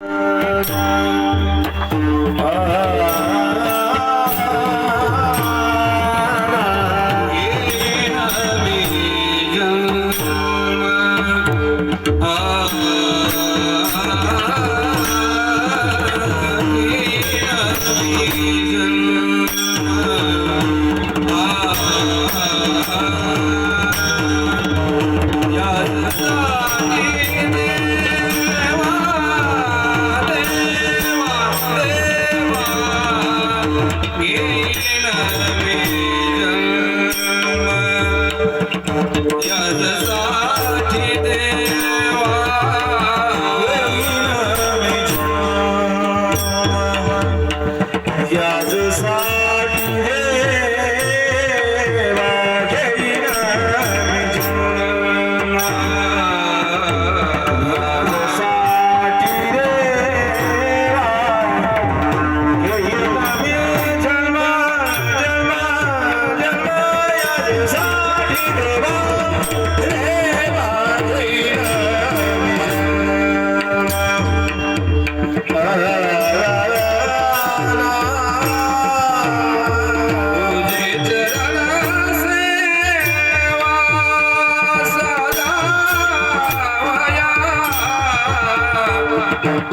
Ah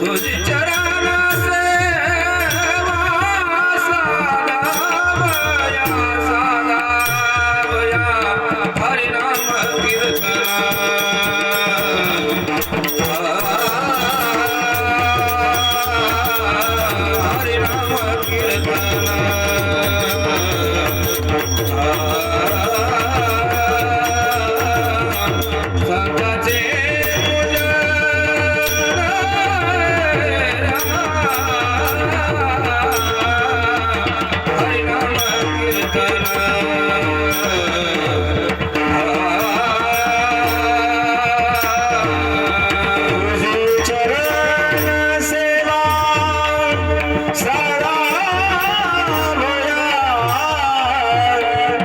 तुझी चरण सदाया या ना किर्द हरि नाम किरदना